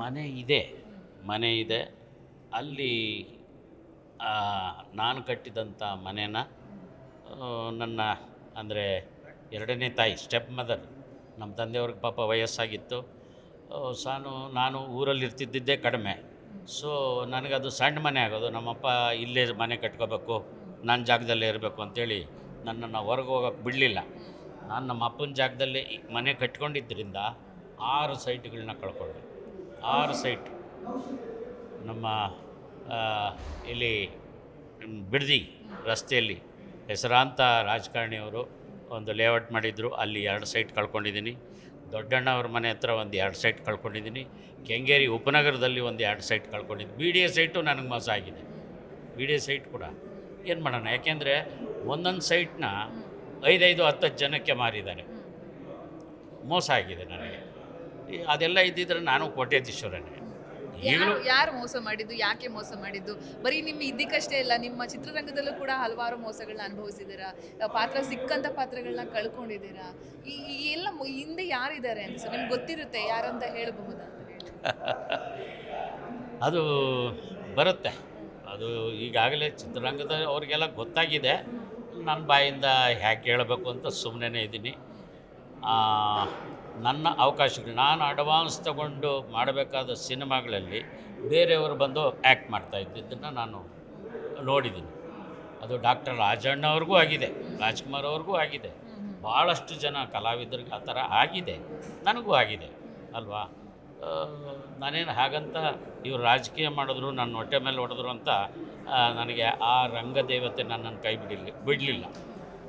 ಮನೆ ಇದೆ ಮನೆ ಇದೆ. ಅಲ್ಲಿ ನಾನು ಕಟ್ಟಿದಂಥ ಮನೇನ ನನ್ನ, ಅಂದರೆ ಎರಡನೇ ತಾಯಿ ಸ್ಟೆಪ್ ಮದರ್ ನಮ್ಮ ತಂದೆಯವ್ರಿಗೆ ಪಾಪ ವಯಸ್ಸಾಗಿತ್ತು. ಸಾನು, ನಾನು ಊರಲ್ಲಿ ಇರ್ತಿದ್ದಿದ್ದೇ ಕಡಿಮೆ. ಸೊ ನನಗದು ಸಣ್ಣ ಮನೆ ಆಗೋದು. ನಮ್ಮಪ್ಪ ಇಲ್ಲೇ ಮನೆ ಕಟ್ಕೋಬೇಕು ನನ್ನ ಜಾಗದಲ್ಲೇ ಇರಬೇಕು ಅಂತೇಳಿ ನನ್ನನ್ನು ಹೊರಗೆ ಹೋಗೋಕ್ಕೆ ಬಿಡಲಿಲ್ಲ. ನಾನು ನಮ್ಮ ಅಪ್ಪನ ಜಾಗದಲ್ಲೇ ಮನೆ ಕಟ್ಕೊಂಡಿದ್ದರಿಂದ ಆರು ಸೈಟ್ಗಳನ್ನ ಕಳ್ಕೊಂಡೆ. ಆರು ಸೈಟ್ ನಮ್ಮ ಇಲ್ಲಿ ಬಿಡದಿ ರಸ್ತೆಯಲ್ಲಿ ಹೆಸರಾಂತ ರಾಜಕಾರಣಿಯವರು ಒಂದು ಲೇಔಟ್ ಮಾಡಿದ್ರು. ಅಲ್ಲಿ ಎರಡು ಸೈಟ್ ಕಳ್ಕೊಂಡಿದ್ದೀನಿ. ದೊಡ್ಡಣ್ಣ ಅವ್ರ ಮನೆ ಹತ್ರ ಒಂದು ಎರಡು ಸೈಟ್ ಕಳ್ಕೊಂಡಿದ್ದೀನಿ. ಕೆಂಗೇರಿ ಉಪನಗರದಲ್ಲಿ ಒಂದು ಎರಡು ಸೈಟ್ ಕಳ್ಕೊಂಡಿದ್ದೀನಿ. ಬಿ ಡಿ ಎ ಸೈಟು ನನಗೆ ಮೋಸ ಆಗಿದೆ. ಬಿ ಡಿ ಎ ಸೈಟ್ ಕೂಡ. ಏನು ಮಾಡೋಣ? ಯಾಕೆಂದರೆ ಒಂದೊಂದು ಸೈಟ್ನ ಐದೈದು ಹತ್ತು ಜನಕ್ಕೆ ಮಾರಿದ್ದಾರೆ. ಮೋಸ ಆಗಿದೆ ನನಗೆ. ಅದೆಲ್ಲ ಇದ್ದಿದ್ರೆ ನಾನು ಕೋಟ್ಯಾಧೀಶ್ವರನೇ. ಈಗಲೂ ಯಾರು ಮೋಸ ಮಾಡಿದ್ದು? ಯಾಕೆ ಮೋಸ ಮಾಡಿದ್ದು? ಬರೀ ನಿಮ್ಮ ಇದಕ್ಕಷ್ಟೇ ಇಲ್ಲ ನಿಮ್ಮ ಚಿತ್ರರಂಗದಲ್ಲೂ ಕೂಡ ಹಲವಾರು ಮೋಸಗಳನ್ನ ಅನುಭವಿಸಿದ್ದೀರಾ? ಪಾತ್ರ ಸಿಕ್ಕಂತ ಪಾತ್ರಗಳನ್ನ ಕಳ್ಕೊಂಡಿದ್ದೀರಾ? ಈ ಈ ಎಲ್ಲ ಹಿಂದೆ ಯಾರಿದ್ದಾರೆ ಅಂತ ಸರ್? ನಿಮ್ಗೆ ಗೊತ್ತಿರುತ್ತೆ ಯಾರಂತ ಹೇಳಬಹುದಾ ಅದು ಬರುತ್ತೆ. ಅದು ಈಗಾಗಲೇ ಚಿತ್ರರಂಗದ ಅವರಿಗೆಲ್ಲ ಗೊತ್ತಾಗಿದೆ. ನನ್ನ ಬಾಯಿಂದ ಹ್ಯಾಕ್ ಹೇಳಬೇಕು ಅಂತ ಸುಮ್ಮನೆ ಇದ್ದೀನಿ. ನನ್ನ ಅವಕಾಶಗಳು, ನಾನು ಅಡ್ವಾನ್ಸ್ ತಗೊಂಡು ಮಾಡಬೇಕಾದ ಸಿನಿಮಾಗಳಲ್ಲಿ ಬೇರೆಯವರು ಬಂದು ಆ್ಯಕ್ಟ್ ಮಾಡ್ತಾ ಇದ್ದಿದ್ದನ್ನು ನಾನು ನೋಡಿದ್ದೀನಿ. ಅದು ಡಾಕ್ಟರ್ ರಾಜಣ್ಣ ಅವ್ರಿಗೂ ಆಗಿದೆ, ರಾಜ್ಕುಮಾರ್ ಅವ್ರಿಗೂ ಆಗಿದೆ. ಭಾಳಷ್ಟು ಜನ ಕಲಾವಿದರಿಗೆ ಆ ಥರ ಆಗಿದೆ, ನನಗೂ ಆಗಿದೆ, ಅಲ್ವಾ? ನಾನೇನು ಹಾಗಂತ ಇವರು ರಾಜಕೀಯ ಮಾಡಿದ್ರು, ನನ್ನ ಹೊಟ್ಟೆ ಮೇಲೆ ಹೊಡೆದ್ರು ಅಂತ ನನಗೆ ಆ ರಂಗದೇವತೆ ನನ್ನನ್ನು ಕೈ ಬಿಡಲಿ, ಬಿಡಲಿಲ್ಲ.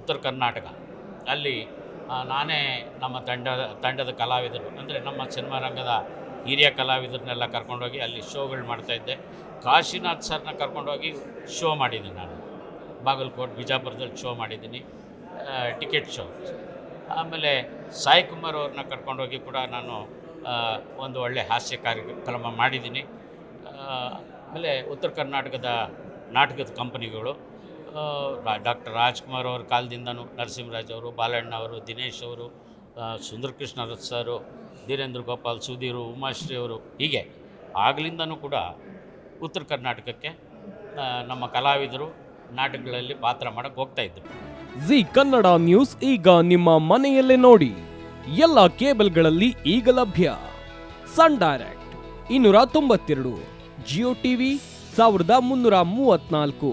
ಉತ್ತರ ಕರ್ನಾಟಕ. ಅಲ್ಲಿ ನಾನೇ ನಮ್ಮ ತಂಡ, ತಂಡದ ಕಲಾವಿದರು. ಅಂದರೆ ನಮ್ಮ ಸಿನಿಮಾ ರಂಗದ ಹಿರಿಯ ಕಲಾವಿದರನ್ನೆಲ್ಲ ಕರ್ಕೊಂಡೋಗಿ ಅಲ್ಲಿ ಶೋಗಳು ಮಾಡ್ತಾಯಿದ್ದೆ ಕಾಶಿನಾಥ್ ಸರ್ನ ಕರ್ಕೊಂಡೋಗಿ ಶೋ ಮಾಡಿದ್ದೀನಿ ನಾನು. ಬಾಗಲಕೋಟೆ, ಬಿಜಾಪುರದಲ್ಲಿ ಶೋ ಮಾಡಿದ್ದೀನಿ. Ticket show. ಆಮೇಲೆ ಸಾಯಿ ಕುಮಾರ್ ಅವ್ರನ್ನ ಕರ್ಕೊಂಡೋಗಿ ಕೂಡ ನಾನು ಒಂದು ಒಳ್ಳೆ ಹಾಸ್ಯ ಕಾರ್ಯಕ್ರಮ ಮಾಡಿದ್ದೀನಿ. ಆಮೇಲೆ ಉತ್ತರ ಕರ್ನಾಟಕದ ನಾಟಕದ ಕಂಪನಿಗಳು. ಡಾಕ್ಟರ್ ರಾಜ್ಕುಮಾರ್ ಅವ್ರ ಕಾಲದಿಂದನೂ ನರಸಿಂಹರಾಜ್ ಅವರು, ಬಾಲಣ್ಣ ಅವರು, ದಿನೇಶ್ ಅವರು ಸುಂದರಕೃಷ್ಣ ರಥ್ ಸರು ಧೀರೇಂದ್ರ ಗೋಪಾಲ್, ಸುಧೀರು, ಉಮಾಶ್ರೀ ಅವರು, ಹೀಗೆ ಆಗಲಿಂದನೂ ಕೂಡ ಉತ್ತರ ಕರ್ನಾಟಕಕ್ಕೆ ನಮ್ಮ ಕಲಾವಿದರು ನಾಟಕಗಳಲ್ಲಿ ಪಾತ್ರ ಮಾಡಕ್ಕೆ ಹೋಗ್ತಾ ಇದ್ರು. ಜಿ ಕನ್ನಡ ನ್ಯೂಸ್ ಈಗ ನಿಮ್ಮ ಮನೆಯಲ್ಲೇ ನೋಡಿ. ಎಲ್ಲ ಕೇಬಲ್ಗಳಲ್ಲಿ ಈಗ ಲಭ್ಯ. ಸನ್ ಡೈರೆಕ್ಟ್, ಇನ್ನೂರ ತೊಂಬತ್ತೆರಡು, ಜಿಯೋ ಟಿವಿ ಸಾವಿರದ ಮುನ್ನೂರ ಮೂವತ್ನಾಲ್ಕು